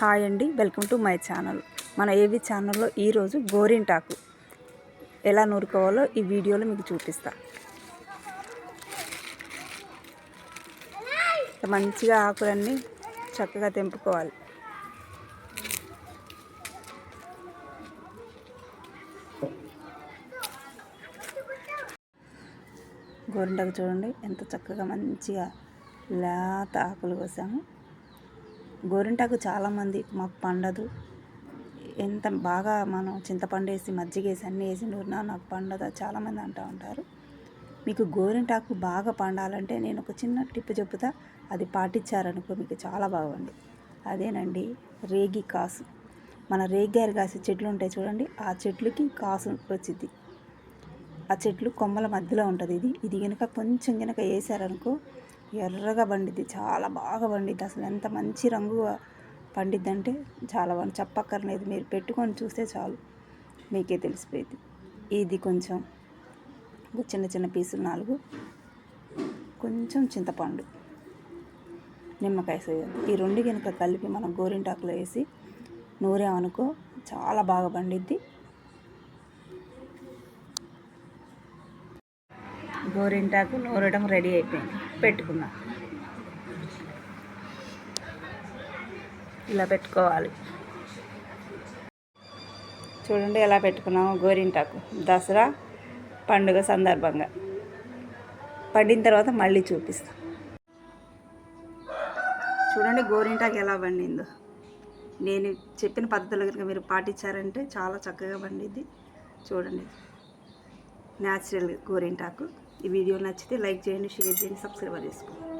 Hi అండి welcome to my channel. మన ఏవి ఛానల్లో ఈరోజు గోరింటాకు ఎలా నూరుకోవాలో ఈ వీడియోలో మీకు చూపిస్తా. మంచిగా ఆకులన్నీ చక్కగా తెంపుకోవాలి. గోరింటాకు చూడండి ఎంత చక్కగా మంచిగా లేత ఆకులు కోసాము. గోరింటాకు చాలామంది మాకు పండదు. ఎంత బాగా మనం చింతపండు వేసి మజ్జిగ వేసి అన్నీ వేసి నూరినా నాకు పండదు చాలామంది అంటూ ఉంటారు. మీకు గోరింటాకు బాగా పండాలంటే నేను ఒక చిన్న టిప్ చెప్తా. అది పాటించారనుకో మీకు చాలా బాగుంది. అదేనండి రేగి కాసు. మన రేగారు కాసే చెట్లు ఉంటాయి చూడండి ఆ చెట్లుకి కాసు వచ్చింది ఆ చెట్లు కొమ్మల మధ్యలో ఉంటుంది ఇది. ఇది కనుక కొంచెం కనుక వేసారనుకో ఎర్రగా పండిద్ది చాలా బాగా పండిద్ది. అసలు ఎంత మంచి రంగు పండిద్ది అంటే చాలా బాగా చెప్పక్కర్లేదు మీరు పెట్టుకొని చూస్తే చాలు. మీకే తెలిసిపోయింది. ఇది కొంచెం చిన్న చిన్న పీసులు నాలుగు. కొంచెం చింతపండు నిమ్మకాయ సైజు ఈ రెండు కనుక కలిపి మనం గోరింటాకులో వేసి నూరేమనుకో చాలా బాగా పండిద్ది. గోరింటాకు నూరడం రెడీ అయిపోయింది. పెట్టుకున్నా ఇలా పెట్టుకోవాలి. చూడండి ఎలా పెట్టుకున్నాము గోరింటాకు. దసరా పండుగ సందర్భంగా. పండిన తర్వాత మళ్ళీ చూపిస్తాం. చూడండి గోరింటాకు ఎలా పండిందో. నేను చెప్పిన పద్ధతులు కనుక మీరు పాటించారంటే చాలా చక్కగా పండిద్ది. చూడండి. న్యాచురల్ గోరింటాకు. ఈ వీడియో నచ్చితే లైక్ చేయండి షేర్ చేయండి సబ్స్క్రైబ్ చేసుకోండి.